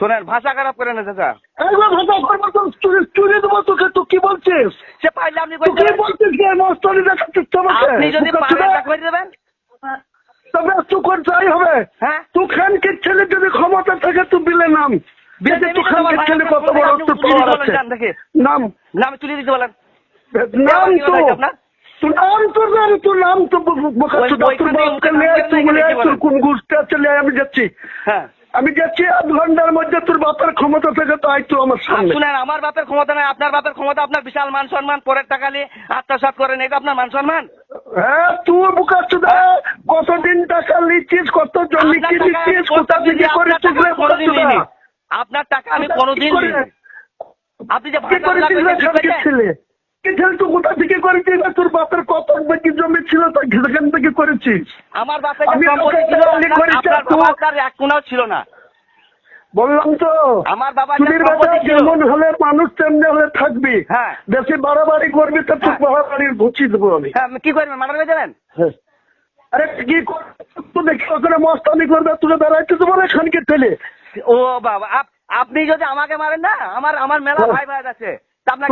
শোনেন ভাষা খারাপ করে না চাচা। ভাষা করব চুরি চুরি দেবো তোকে তুই কি বলছিস? সে পাইলে আপনি করে দেবেন বলছিস কে মস্তানি দেখাচ্ছিস তো আপনি যদি পারেন করে দেবেন তবে তুই কোন চাই হবে। হ্যাঁ? তুই খানকে ছেলে যদি ক্ষমতা থাকে তুই বিলে নাম। বিলে দেখি তুই তো আমার খানকে ভাই, ছেলে কত বড় তোর পাওয়ার আছে? বলেন, নাম। না আমি দিতে বলেন। নাম তো। আপনার? তোর নাম তোর নাম তোর নাম তো তোর নিয়ে তুই বলে তোর কোন আমি যাচ্ছি। হ্যাঁ। আমি যাচ্ছি আধ ঘণ্টার মধ্যে তোর বাপের ক্ষমতা থেকে তো আয় তুই আমার সামনে। শুনেন আমার বাপের ক্ষমতা নাই আপনার বাপের ক্ষমতা আপনার বিশাল মান সম্মান পরের টাকা নিয়ে আত্মসাৎ করেন এটা আপনার মান সম্মান? হ্যাঁ তুই বোকা চোদা কতদিন টাকা নিচ্ছিস কত জমি আপনার কি টাকা আমি নিচ্ছিস কোথা থেকে করেছিস আপনার টাকা রে। আপনার আমি কোনোদিন আপনি যে ভাষা করেছিস রে বলছেন, খানকে বুঝলেন? ছেলে কি ছেলে তুই কোথা থেকে করেছিস রে? তোর বাপের কত বেশি জমি ছিল তা সেখান থেকে করেছিস আমার বাপের আমি যে সম্পত্তি তোকে ছিল তাহলে আপনার- করেছি, আপনার তুই- বাবার তার এক কোনাও ছিল না বললাম তো আমার বাবার চুরির যে বেটা সম্পত্তি ছিল যেমন হলে মানুষ তেমনি হলে থাকবি হ্যাঁ। বেশি বাড়াবাড়ি করবি তো তোর হ্যাঁ। বাড়াবাড়ির ঘুচি দেবো আমি হ্যাঁ, কি করবেন দেবেন হ্যাঁ। আরে কি দেখি ওখানে মস্তানি করবে তুলে বেড়াইতে দেবো না খানকে ও বাবা আপনি যদি আমাকে মারেন না আমার আমার মেলা। ভাই ভাই আছে আমার?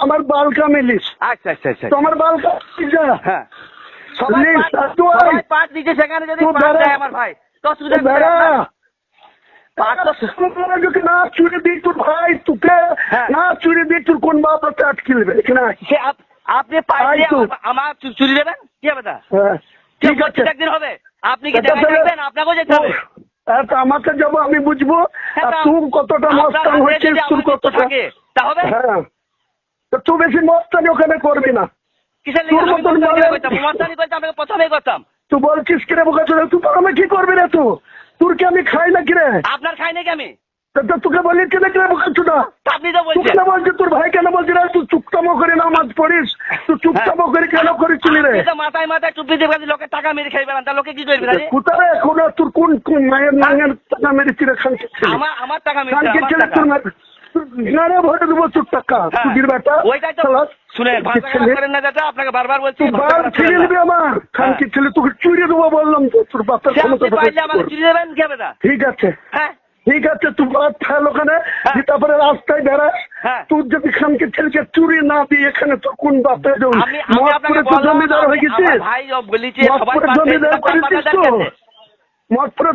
আমার বালকা মিলিস আচ্ছা আচ্ছা আচ্ছা। তো আমার বালকা মিলিস যা। হ্যাঁ। সবাই দিচ্ছে সেখানে যদি দেয় আমার ভাই তো না চুরি তোর ভাই তোকে হ্যাঁ। না চুরি দিই তোর কোন বাপ আটকে নেবে এখানে সে আপনি। আমার- চুরি দেবেন? কি হবে হ্যাঁ, ঠিক আছে। একদিন হবে। আপনি কি থাকবেন? আপনাকেও যেতে হবে। তা আমাকে যাব আমি বুঝব। হ্যাঁ, আর কতটা মস্তান কতটা হ্যাঁ। তো তুই বেশি মস্তানি ওখানে করবি না। তোর মতন তুই বলছিস কিরে বোকা তুই আমি কি করবি রে তুই? তোর কি আমি খাই না কিরে? আপনার খাই নাকি আমি? তোকে বলি কিনে বোকা চুদা তা আপনি তো বলছেন। কেন বলছিস তোর ভাই কেন বলছিস রে তুই চুপচামো করে নামাজ পড়িস। তুই চুপচামো করে কেন করেছিলি রে? মাথায় মাথায় টুপি দিয়ে লোকের টাকা মেরে খাই বেড়ান তা লোকে কি করবে? কোথায় কোন তোর কোন কোন মায়ের টাকা মেরেছি রে? খানকে আমার আমার টাকা মেরে খানকে ছেলে তোর ভরে দেবো তোর টাকা। হ্যাঁ। বেটা ওইটাই তো। খারাপ করেন না আপনাকে বারবার বলছি বাল ছিঁড়ে না। আমার। খানকে হ্যাঁ। ছেলে তোকে চুরি দেবো বললাম তো তোর বাপের ক্ষমতা? ঠিক আছে। হ্যাঁ। ঠিক আছে থাল ওখানে হ্যাঁ। তারপরে রাস্তায় বেড়াস হ্যাঁ। তুই যদি খানকে ছেলেকে চুরি না দিয়ে এখানে তোর কোন বাপে জমিদার হয়ে গেছিস সবাই জমিদার করেছিস তো গেছে।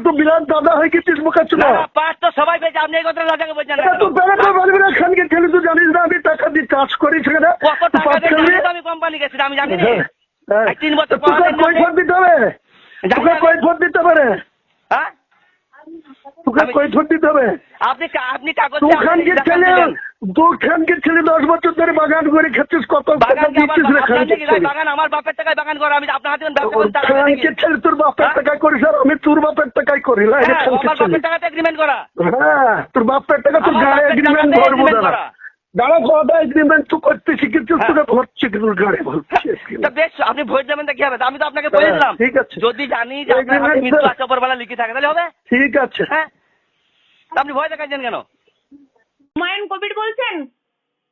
তো বিরাট দাদা হয়ে গেছিস বোকা চুলা পাঁচ তো সবাই পেয়েছে আপনি এই কথা রাজাকে বলছেন না এটা বেড়াতে পারবি না খানকে ছেলে তুই জানিস না আমি টাকা দিয়ে চাষ করি সেখানে কত টাকা দিয়ে খেলবি? জানি তো আমি কোম্পানি গেছি আমি জানি না হ্যাঁ, তিন বছর? দিতে হবে তোকে। কৈফত দিতে পারে হ্যাঁ তোকে আমি- কৈফত দিতে হবে? আপনি কাগজ ছেলে ছেলে বছর ধরে বাগান করে কত বাগান আমার বাপের টাকায় বাগান করা আমি আপনার হাতে? ছেলে তোর বাপের হ্যাঁ? টাকা করিস আর আমি তোর বাপের টাকায় করি না হ্যাঁ, বাপের টাকাতে এগ্রিমেন্ট করা। হ্যাঁ তোর বাপের টাকা তোর আমার এগ্রিমেন্ট ধরবো agreement দাঁড়া। এগ্রিমেন্ট করতে হ্যাঁ। তোকে গাড়ি তা বেশ আপনি ভোট দেবেন তা কি হবে? তা আমি তো আপনাকে বলে হ্যাঁ, দিলাম। ঠিক আছে। যদি জানি যে আপনার মৃত্যু আছে ওপরবেলা লিখে থাকে তাহলে হবে? ঠিক আছে। হ্যাঁ। আপনি ভয় দেখাচ্ছেন কেন? হুমায়ুন কবির বলছেন?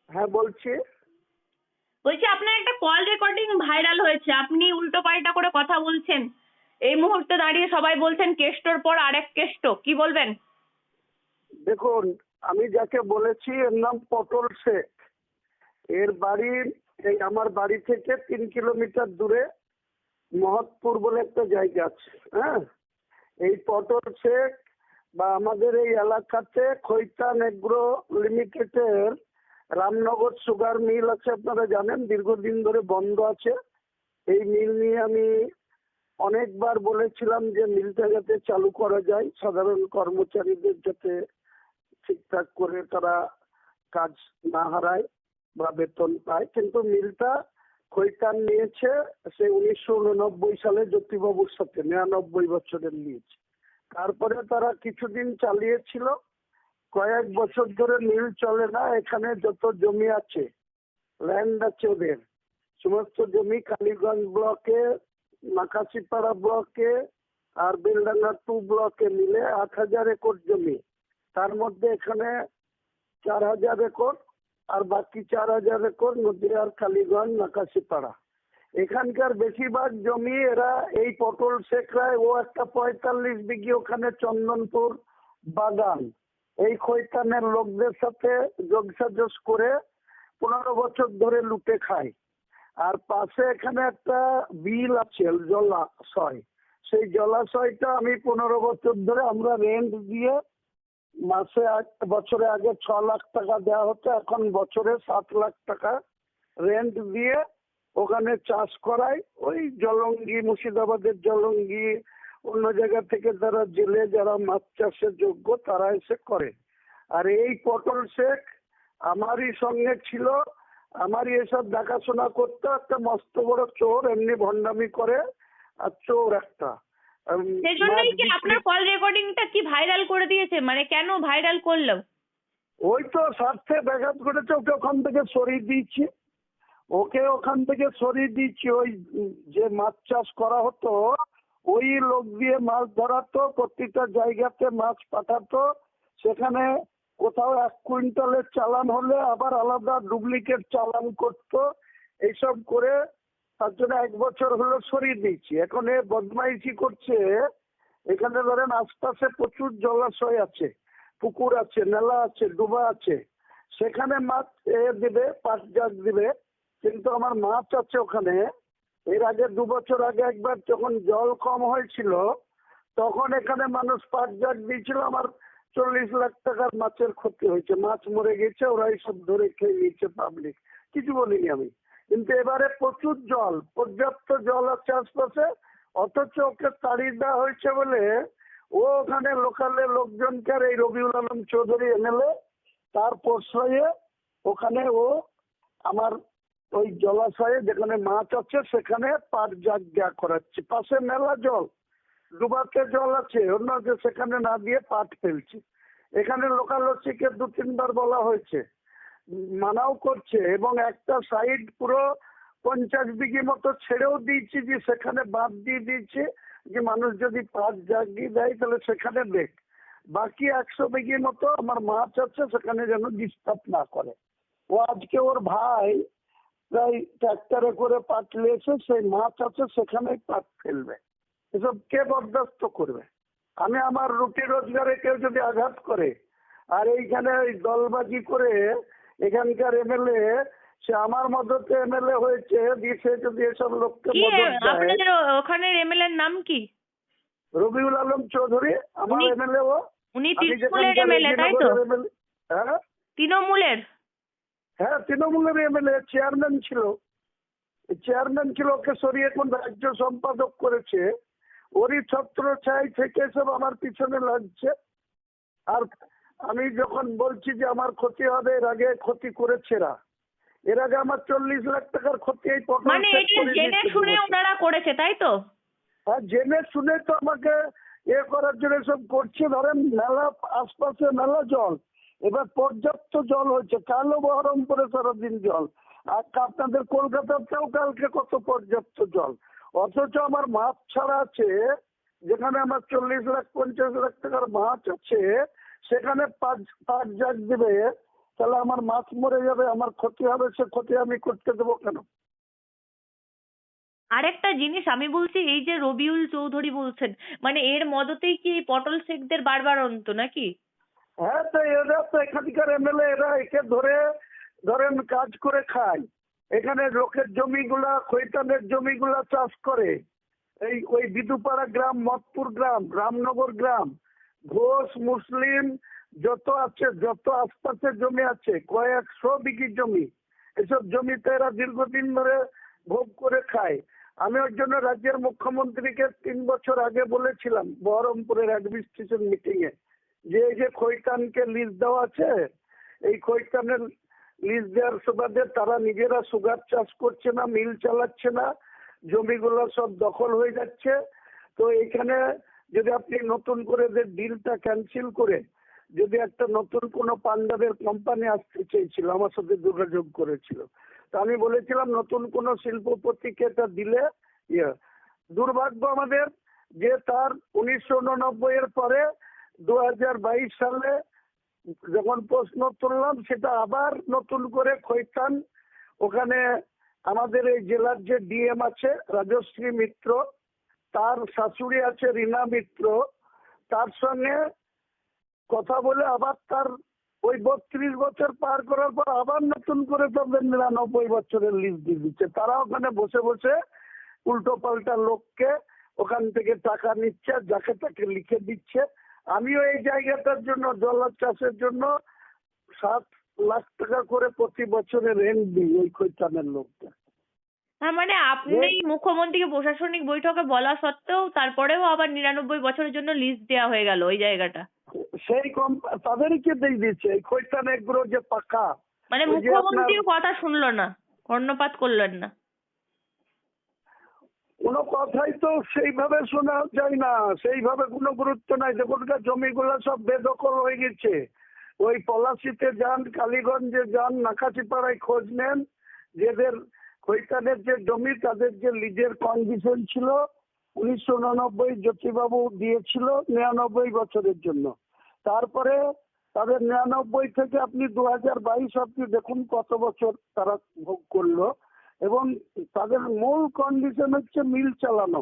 হ্যাঁ বলছি। বলছি আপনার একটা কল রেকর্ডিং ভাইরাল হয়েছে। আপনি উল্টো পাল্টা করে কথা বলছেন। এই মুহূর্তে দাঁড়িয়ে সবাই বলছেন কেষ্টর পর আরেক কেষ্ট। কি বলবেন? দেখুন আমি যাকে বলেছি, এর নাম পটল শেখ। এর বাড়ি এই আমার বাড়ি থেকে তিন কিলোমিটার দূরে মহৎপুর বলে একটা জায়গা আছে হ্যাঁ? এই পটল শেখ বা আমাদের এই এলাকাতে খৈতান এগ্রো লিমিটেডের রামনগর সুগার মিল আছে, আপনারা জানেন, দীর্ঘদিন ধরে বন্ধ আছে। এই মিল নিয়ে আমি অনেকবার বলেছিলাম যে মিলটা যাতে চালু করা যায়, সাধারণ কর্মচারীদের যাতে ঠিকঠাক করে তারা কাজ না হারায় বা বেতন পায়। কিন্তু মিলটা খৈতান নিয়েছে, সে উনিশশো উননব্বই সালে জ্যোতিবাবুর সাথে, নিরানব্বই বছরের লিজ। তারপরে তারা কিছুদিন চালিয়েছিল। কয়েক বছর ধরে মিল চলে না, এখানে যত জমি আছে ল্যান্ড আছে ওদের, সমস্ত জমি কালীগঞ্জ ব্লকে নাকাশিপাড়া ব্লকে আর বেলডাঙ্গা টু ব্লকে মিলে আট হাজার একর জমি। তার মধ্যে এখানে চার হাজার একর আর বাকি চার হাজার একর নদীয়ার কালীগঞ্জ, নাকাশিপাড়া। এখানকার বেশিরভাগ জমি এরা এই পটল শেখরায়। ও একটা পঁয়তাল্লিশ বিঘি ওখানে চন্দনপুর বাগান। এই খৈতানের লোকদের সাথে যোগসাজস করে পনেরো বছর ধরে লুটে খায়। আর পাশে এখানে একটা বিল আছে, জলাশয়। সেই জলাশয়টা আমি পনেরো বছর ধরে আমরা রেন্ট দিয়ে মাসে বছরে আগে ছ লাখ টাকা দেওয়া হতো, এখন বছরে সাত লাখ টাকা রেন্ট দিয়ে ওখানে চাষ করায়। ওই জলঙ্গি, মুর্শিদাবাদের জলঙ্গি, অন্য জায়গা থেকে যারা জেলে, যারা মাছ চাষের যোগ্য, তারা এসে করে। আর এই পটল শেখ আমারই সঙ্গে ছিল। আমারই এসব দেখাশোনা করতো। একটা মস্ত বড় চোর, এমনি ভণ্ডামি করে। আর চোর একটা। সেজন্যই মাছ কি আপনার কল রেকর্ডিংটা কি ভাইরাল করে দিয়েছে? মানে কেন ভাইরাল করল? ওই তো স্বার্থে ব্যাঘাত ঘটেছে ওকে ওখান থেকে সরিয়ে দিয়েছি। ওকে ওখান থেকে সরিয়ে দিচ্ছি ওই যে মাছ চাষ করা হতো ওই লোক দিয়ে মাছ ধরাতো প্রত্যেকটা জায়গাতে মাছ পাঠাতো। সেখানে কোথাও এক কুইন্টালের চালান হলে আবার আলাদা ডুপ্লিকেট চালান করতো। এইসব করে তার জন্য এক বছর হলো সরিয়ে দিয়েছি এখন এ বদমাইশি করছে। এখানে ধরেন আশপাশে প্রচুর জলাশয় আছে, পুকুর আছে, নালা আছে, ডুবা আছে। সেখানে মাছ এ দিবে পাঁচ জাগ দিবে। কিন্তু আমার মাছ আছে ওখানে। এর আগে দু বছর আগে একবার যখন জল কম হয়েছিল, তখন এখানে মানুষ পাঁচ জাগ দিয়েছিল। আমার চল্লিশ লাখ টাকার মাছের ক্ষতি হয়েছে। মাছ মরে গেছে ওরা সব ধরে খেয়ে নিয়েছে পাবলিক কিছু বলিনি আমি। কিন্তু এবারে প্রচুর জল, পর্যাপ্ত জল আছে আশপাশে, অথচ ওকে তাড়িয়ে দেওয়া হয়েছে বলে ও ওখানে লোকালে লোকজনকে এই রবিউল আলম চৌধুরী এমএলএ তার প্রশ্রয়ে ওখানে ও আমার ওই জলাশয়ে যেখানে মাছ আছে সেখানে পাট জাগ দেয়া করাচ্ছে। পাশে মেলা জল, ডুবাতে জল আছে অন্য যে সেখানে না দিয়ে পাট ফেলছে। এখানে লোকালসিকে দু তিনবার বলা হয়েছে। মানাও করছে এবং একটা সাইড পুরো পঞ্চাশ বিঘি মতো ছেড়েও দিয়েছি যে সেখানে বাদ দিয়ে দিয়েছে যে মানুষ যদি পাঁচ জাগিয়ে দেয় তাহলে সেখানে দেখ। বাকি একশো বিঘি মতো আমার মাছ আছে, সেখানে যেন ডিস্টার্ব না করে। ও আজকে ওর ভাই প্রায় ট্রাক্টরে করে পাট নিয়েছে সেই মাছ আছে, সেখানেই পাট ফেলবে। এসব কে বরদাস্ত করবে? আমি আমার রুটি রোজগারে কেউ যদি আঘাত করে, আর এইখানে দলবাজি করে এখানকার এমএলএ সে আমার মদতে এমএলএ হয়েছে দিয়ে সে যদি এসব লোককে মদত আপনাদের এমএলএ এর নাম কি? রবিউল আলম চৌধুরী আমার এমএলএ ও। উনি তৃণমূলের এমএলএ তাই তো? হ্যাঁ? তৃণমূলের? হ্যাঁ তৃণমূলের এমএলএ চেয়ারম্যান ছিল। চেয়ারম্যান ছিল ওকে সরিয়ে এখন রাজ্য সম্পাদক করেছে। ওরই ছত্র ছাই থেকে সব আমার পিছনে লাগছে। আর আমি যখন বলছি যে আমার ক্ষতি হবে এর আগে ক্ষতি করেছে এরা। এর আগে আমার চল্লিশ লাখ টাকার ক্ষতি এই মানে এটা জেনে শুনে ওনারা করেছে তাই তো? আর জেনে শুনে তো আমাকে এ করার জন্য সব করছে। ধরেন মেলা আশপাশে মেলা জল এবার পর্যাপ্ত জল হয়েছে। কালো বহরমপুরে সারাদিন জল। আর আপনাদের কলকাতাতেও কালকে কত পর্যাপ্ত জল? অথচ আমার মাছ ছাড়া আছে যেখানে আমার চল্লিশ লাখ পঞ্চাশ লাখ টাকার মাছ আছে সেখানে পাঁচ পাঁচ জাগ দিবে তাহলে আমার মাছ মরে যাবে আমার ক্ষতি হবে সে ক্ষতি আমি করতে দেবো কেন? আরেকটা জিনিস আমি বলছি এই যে রবিউল চৌধুরী বলছেন মানে এর মদতেই কি পটল শেখদের বারবার অন্ত নাকি? হ্যাঁ তো এরা তো এখানকার এমএলএ এরা একে ধরে ধরেন কাজ করে খায়। এখানে লোকের জমিগুলা খৈতানের জমিগুলা চাষ করে। এই ওই বিদুপাড়া গ্রাম মতপুর গ্রাম রামনগর গ্রাম ঘোষ মুসলিম যত আছে, যত আশপাশের জমি আছে, কয়েকশো বিঘি জমি, এসব জমিতে এরা দীর্ঘদিন ধরে ভোগ করে খায়। আমি ওর জন্য রাজ্যের মুখ্যমন্ত্রীকে তিন বছর আগে বলেছিলাম, বহরমপুরের অ্যাডমিনিস্ট্রেশন মিটিং এ যে এই যে খৈতানকে লিজ দেওয়া আছে, এই খৈতানের লিজ দেওয়ার সুবাদে তারা নিজেরা সুগার চাষ করছে না, মিল চালাচ্ছে না, জমিগুলো সব দখল হয়ে যাচ্ছে। তো এখানে যদি আপনি নতুন করে যে ডিলটা ক্যান্সেল করে যদি একটা নতুন কোনো পান্ডাবের কোম্পানি আসতে চেয়েছিল, আমার সাথে যোগাযোগ করেছিল, তো আমি বলেছিলাম নতুন কোনো শিল্পপতিকে এটা দিলে ইয়ে। দুর্ভাগ্য আমাদের যে তার উনিশশো উননব্বই এর পরে দু হাজার বাইশ সালে যখন প্রশ্ন তুললাম, সেটা আবার নতুন করে খৈতান। ওখানে আমাদের এই জেলার যে ডিএম আছে, রাজশ্রী মিত্র তার শাশুড়ি আছে রীনা মিত্র। তার সঙ্গে কথা বলে আবার তার ওই বত্রিশ বছর পার করার পর আবার নতুন করে তাদের নিরানব্বই বছরের লিস্ট দিয়ে দিচ্ছে। তারা ওখানে বসে বসে উল্টো পাল্টা লোককে ওখান থেকে টাকা নিচ্ছে, যাকে তাকে লিখে দিচ্ছে। আমিও এই জায়গাটার জন্য ডলার চাষের জন্য সাত লাখ টাকা করে প্রতি বছরে রেন্ট দিই ওই কৈতানের লোকটা তার মানে আপনি মুখ্যমন্ত্রীকে প্রশাসনিক বৈঠকে বলা সত্ত্বেও তারপরেও আবার নিরানব্বই বছরের জন্য লিস্ট দেওয়া হয়ে গেল ওই জায়গাটা। সেই কম তাদেরকে দিয়ে দিচ্ছে? এই কৈতান এগুলো যে পাকা। মানে মুখ্যমন্ত্রীও কথা শুনলো না কর্ণপাত করলেন না। কোনো কথাই তো সেইভাবে শোনা যায় না। সেইভাবে কোনো গুরুত্ব নাই। দেখুন গা জমিগুলো সব বেদখল হয়ে গেছে। ওই পলাশিতে যান কালীগঞ্জে যান নাকাচিপাড়ায় খোঁজ নেন। যেদের কৈতানের যে জমি, তাদের যে লিজের কন্ডিশন ছিল, উনিশশো উননব্বই জ্যোতিবাবু দিয়েছিল নিরানব্বই বছরের জন্য। তারপরে তাদের নিরানব্বই থেকে আপনি দু হাজার বাইশ আপনি দেখুন কত বছর তারা ভোগ করল। এবং তাদের মূল কন্ডিশন হচ্ছে মিল চালানো।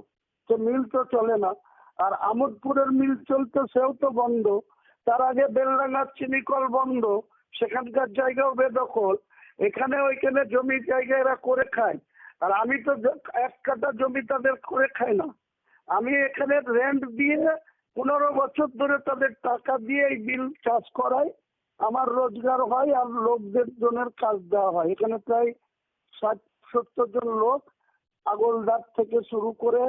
সে মিল তো চলে না। আর আমোদপুরের মিল চলতো সেও তো বন্ধ। তার আগে বেলডাঙ্গার চিনিকল বন্ধ। সেখানকার জায়গাও বেদখল। এখানে ওইখানে জমি জায়গা এরা করে খায়। আর আমি তো এক কাটা জমি তাদের করে খাই না। আমি এখানে রেন্ট দিয়ে পনেরো বছর ধরে তাদের টাকা দিয়ে এই বিল চাষ করাই। আমার রোজগার হয় আর লোকদের জনের কাজ দেওয়া হয়। এখানে প্রায় ষাট, সত্তর জন লোক আগলদার থেকে শুরু করে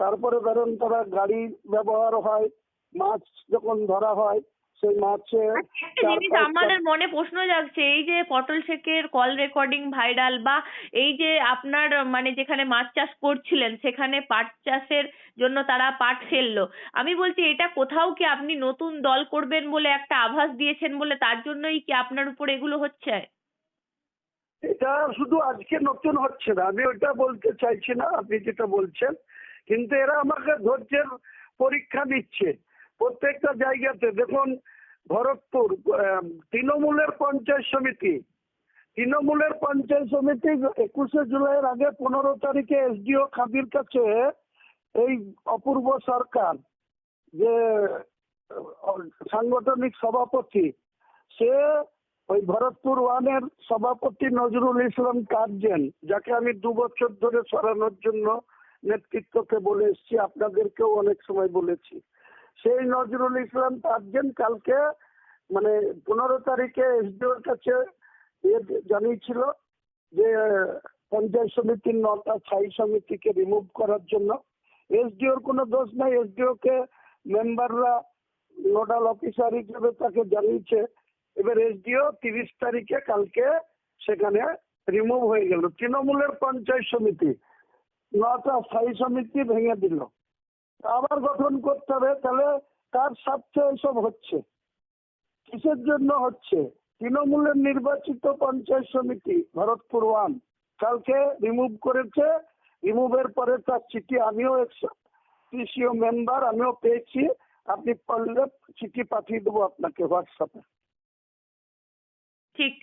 তারপরে ধরেন তারা গাড়ি ব্যবহার হয়, মাছ যখন ধরা হয় সেই মাছে একটা জিনিস আমাদের মনে প্রশ্ন জাগছে এই যে পটল শেখের কল রেকর্ডিং ভাইরাল বা এই যে আপনার মানে যেখানে মাছ চাষ করছিলেন সেখানে পাট চাষের জন্য তারা পাট ফেলল। আমি বলছি এটা কোথাও কি আপনি নতুন দল করবেন বলে একটা আভাস দিয়েছেন বলে তার জন্যই কি আপনার উপর এগুলো হচ্ছে? এটা শুধু আজকে নতুন হচ্ছে না আমি ওইটা বলতে চাইছি না আপনি যেটা বলছেন কিন্তু এরা আমাকে ধৈর্যের পরীক্ষা নিচ্ছে প্রত্যেকটা জায়গাতে দেখুন, ভরতপুর তৃণমূলের পঞ্চায়েত সমিতি। তৃণমূলের পঞ্চায়েত সমিতি একুশে জুলাইয়ের আগে পনেরো তারিখে এসডিও খাদির কাছে এই অপূর্ব সরকার, যে সাংগঠনিক সভাপতি, সে ওই ভরতপুর ওয়ানের সভাপতি নজরুল ইসলাম কার্জেন যাকে আমি দু বছর ধরে সরানোর জন্য নেতৃত্বকে বলে এসেছি, আপনাদেরকেও অনেক সময় বলেছি। সেই নজরুল ইসলাম কার্জেন কালকে মানে পনেরো তারিখে এসডিওর কাছে জানিয়েছিল যে পঞ্চায়েত সমিতির নটা স্থায়ী সমিতিকে রিমুভ করার জন্য। এসডিওর কোনো দোষ নাই এসডিও কে মেম্বাররা নোডাল অফিসার হিসেবে তাকে জানিয়েছে। এবার এসডিও তিরিশ তারিখে কালকে সেখানে রিমুভ হয়ে গেল। তৃণমূলের পঞ্চায়েত সমিতি নটা স্থায়ী সমিতি ভেঙে দিল। আবার গঠন করতে হবে, তাহলে কার স্বার্থে এসব হচ্ছে। কিসের জন্য হচ্ছে? তৃণমূলের নির্বাচিত পঞ্চায়েত সমিতি, ভরতপুর ওয়ান, কালকে রিমুভ করেছে রিমুভের পরে তার চিঠি আমিও পিসিও মেম্বার আমিও পেয়েছি। আপনি পারলে চিঠি পাঠিয়ে দেবো আপনাকে হোয়াটসঅ্যাপে ঠিক।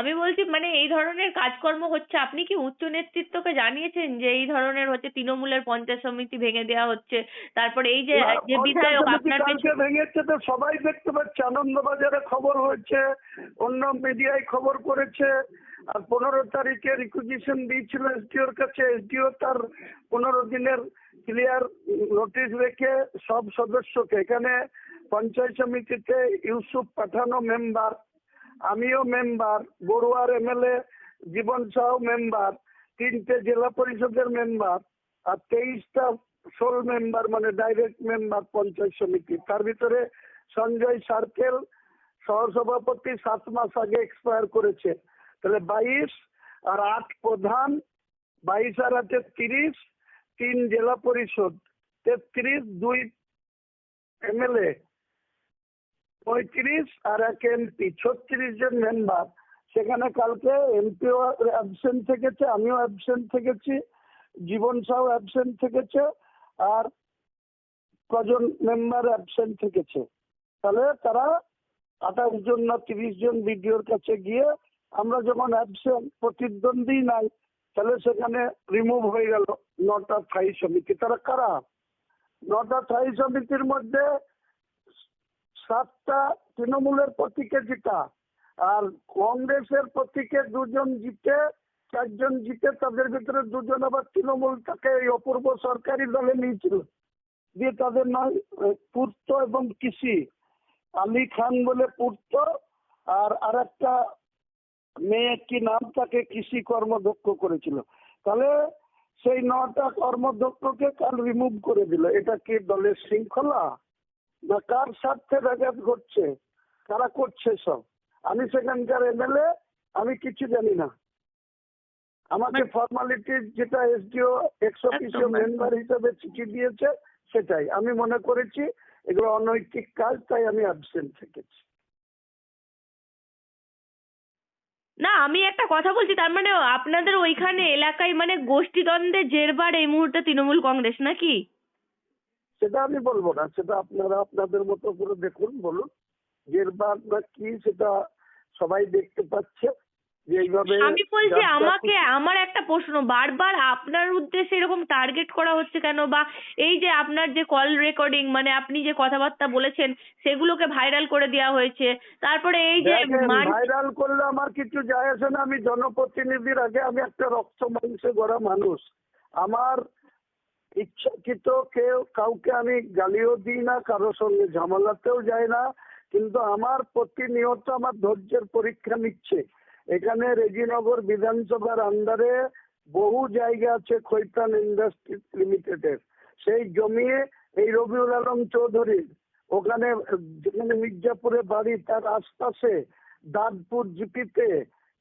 আমি বলছি মানে এই ধরনের কাজকর্ম হচ্ছে আপনি কি উচ্চ নেতৃত্বকে জানিয়েছেন যে এই ধরনের হচ্ছে তৃণমূলের পঞ্চায়েত সমিতি ভেঙে দেওয়া হচ্ছে? তারপরে এই যে যে বিধায়ক আপনার ভেঙেছে তো সবাই দেখতে পাচ্ছে আনন্দবাজারে খবর হয়েছে অন্য মিডিয়ায় খবর করেছে আর পনেরো তারিখে রিকুইজিশন দিয়েছিল এসডিওর কাছে এসডিও তার পনেরো দিনের ক্লিয়ার নোটিশ রেখে সব সদস্যকে এখানে পঞ্চায়েত সমিতিতে ইউসুফ পাঠানো মেম্বার আমিও মেম্বার, বড়ুয়ার এমএলএ, জীবন সাহ মেম্বার, তিনটে জেলা পরিষদের মেম্বার আর তেইশটা সোল মেম্বার মানে ডাইরেক্ট মেম্বার পঞ্চায়েত সমিতি। তার ভিতরে সঞ্জয় সার্কেল, সহসভাপতি সাত মাস আগে এক্সপায়ার করেছে। তাহলে বাইশ আর আট প্রধান, বাইশ আর আটে তিরিশ, তিন জেলা পরিষদ, তেত্রিশ দুই এমএলএ। পঁয়ত্রিশ আর এক এমপি ছত্রিশ জন মেম্বার সেখানে কালকে এমপিও অ্যাবসেন্ট থেকেছে, আমিও অ্যাবসেন্ট থেকেছি, জীবন সাউ অ্যাবসেন্ট থেকেছে, আর কজন মেম্বার অ্যাবসেন্ট থেকেছে। তাহলে তারা আঠাশ জন না তিরিশ জন বিডিওর কাছে গিয়ে আমরা যখন অ্যাবসেন্ট প্রতিদ্বন্দ্বী নাই, তাহলে সেখানে রিমুভ হয়ে গেল নটা স্থায়ী সমিতি। তারা কারা? নটা স্থায়ী সমিতির মধ্যে সাতটা তৃণমূলের প্রতীকে জিতা। আর কংগ্রেসের প্রতীকে দুজন জিতে, চারজন জিতে, তাদের ভিতরে দুজন আবার তৃণমূল তাকে এই অপূর্ব সরকারি দলে নিয়েছিল। দিয়ে তাদের নাম পূর্ত এবং কৃষি। আলী খান বলে পূর্ত, আর আর একটা মেয়ে কি নাম, তাকে কৃষি কর্মদক্ষ করেছিল। তাহলে সেই নটা কর্মদক্ষকে কাল রিমুভ করে দিল। এটা কি দলের শৃঙ্খলা? না কার স্বার্থে ব্যাঘাত ঘটছে কারা করছে সব। আমি সেখানকার এমএলএ আমি কিছু জানি না। আমাকে ফর্মালিটি যেটা এসডিও এক্স অফিসিও মেম্বার হিসেবে চিঠি দিয়েছে সেটাই। আমি মনে করেছি এগুলো অনৈতিক কাজ তাই আমি অ্যাবসেন্ট থেকেছি। না আমি একটা কথা বলছি তার মানে আপনাদের ওইখানে এলাকায় মানে গোষ্ঠীদ্বন্দ্বে জেরবার এই মুহূর্তে তৃণমূল কংগ্রেস নাকি? সেটা আমি বলব না সেটা আপনারা আপনাদের মতো করে দেখুন বলুন এরবার না কি সেটা সবাই দেখতে পাচ্ছে আমি বলছি আমাকে আমার একটা প্রশ্ন বারবার আপনার উদ্দেশ্যে এরকম টার্গেট করা হচ্ছে কেন? বা এই যে আপনার যে কল রেকর্ডিং মানে আপনি যে কথাবার্তা বলেছেন সেগুলোকে ভাইরাল করে দেওয়া হয়েছে। তারপরে এই যে ভাইরাল করলে আমার কিছু যায় আসে না। আমি জনপ্রতিনিধির আগে আমি একটা রক্ত মাংসে গড়া মানুষ। আমার ইচ্ছাকৃত কেউ কাউকে আমি গালিও দিই না, কারোর সঙ্গে ঝামেলাতেও যাই না, কিন্তু আমার প্রতিনিয়ত আমার ধৈর্যের পরীক্ষা নিচ্ছে। এখানে রেজিনগর বিধানসভার আন্ডারে বহু জায়গা আছে খৈতান ইন্ডাস্ট্রি লিমিটেডের। সেই জমি এই রবিউল আলম চৌধুরীর। ওখানে, যেখানে মির্জাপুরে বাড়ি, তার আশপাশে দাঁতপুর জিপিতে,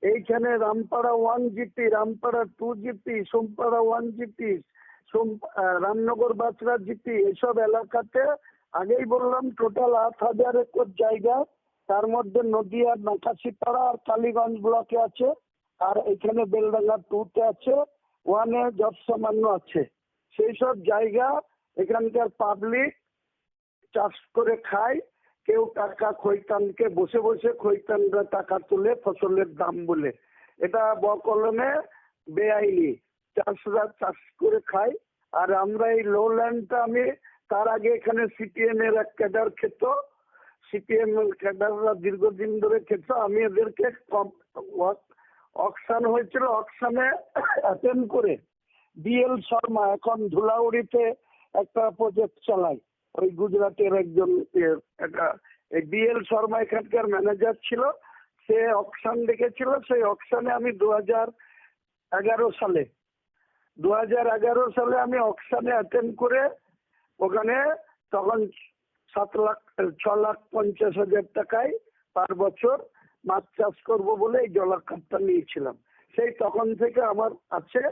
এইখানে Rampara one GP Rampara two GP Sompara one GP Ramnagar Bachhra GP এসব এলাকাতে আগেই বললাম টোটাল আট হাজার একর জায়গা। তার মধ্যে নদিয়া, নাকাশিপাড়া আর কালীগঞ্জ ব্লকে আছে। আর এখানে বেলডাঙ্গা টুতে আছে। ওয়ানে যত সামান্য আছে। সেই সব জায়গা এখানকার পাবলিক চাষ করে খায়। কেউ টাকা খৈতানকে বসে বসে খৈতানরা টাকা তুলে ফসলের দাম বলে। এটা বকলমে বেআইনি। চাষরা চাষ করে খাই আর আমরা এই লো ল্যান্ডটা আমি তার আগে এখানে সিপিএম এর এক ক্যাডার খেত। সিপিএম ক্যাডাররা দীর্ঘদিন ধরে খেত। আমি এদেরকে অকশান হয়েছিল, অকশানে অ্যাটেন্ড করে বিএল শর্মা এখন ধুলাউড়িতে একটা প্রজেক্ট চালায়। ওই গুজরাটের একজন একটা বিএল শর্মা এখানকার ম্যানেজার ছিল। সে অকশান ডেকেছিল সেই অকশানে আমি দু হাজার এগারো সালে দু হাজার এগারো সালে আমি অকশানে অ্যাটেন্ড করে ওখানে তখন সাত লাখ, ছ লাখ পঞ্চাশ হাজার টাকায় পার বছর মাছ চাষ করব বলে এই জলাকারটা নিয়েছিলাম। সেই তখন থেকে আমার আছে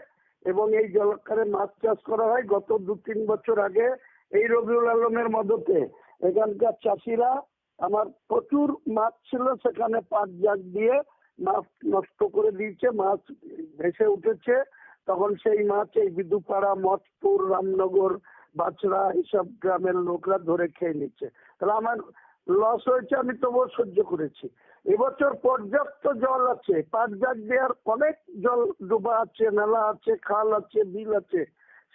এবং এই জলাকারে মাছ চাষ করা হয় গত দু তিন বছর আগে এই রবিউল আলমের মদতে। এখানকার চাষিরা আমার প্রচুর মাছ ছিল, সেখানে পাট জাগ দিয়ে মাছ নষ্ট করে দিয়েছে, মাছ ভেসে উঠেছে। তখন সেই মাছ, এই বিদুপাড়া, মঠপুর, রামনগর বাছড়া এইসব গ্রামের লোকরা ধরে খেয়ে নিচ্ছে। তাহলে আমার লস হয়েছে, আমি তবুও সহ্য করেছি। এবছর পর্যাপ্ত জল আছে। পাট দেওয়ার অনেক জল ডোবা আছে, নালা আছে, খাল আছে, বিল আছে।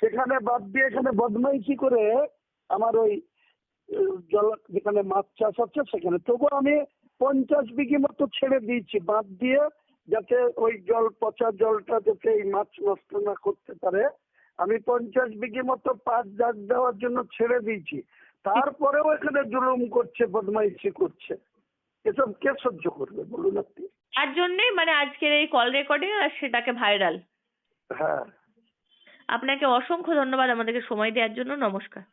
সেখানে বাদ দিয়ে এখানে বদমাইশি করে আমার ওই জল, যেখানে মাছ চাষ আছে সেখানে তবু আমি পঞ্চাশ বিঘি মতো ছেড়ে দিয়েছি। বাদ দিয়ে যাতে ওই জল পচা জলটা যাতে এই মাছ নষ্ট না করতে পারে। আমি পঞ্চাশ বিঘি মতো পাঁচ জাগ দেওয়ার জন্য ছেড়ে দিয়েছি। তারপরেও এখানে জুলুম করছে বদমাইশি করছে। এসব কে সহ্য করবে বলুন আপনি? তার জন্যই মানে আজকের এই কল রেকর্ডিং আর সেটাকে ভাইরাল হ্যাঁ। আপনাকে অসংখ্য ধন্যবাদ আমাদেরকে সময় দেওয়ার জন্য। নমস্কার।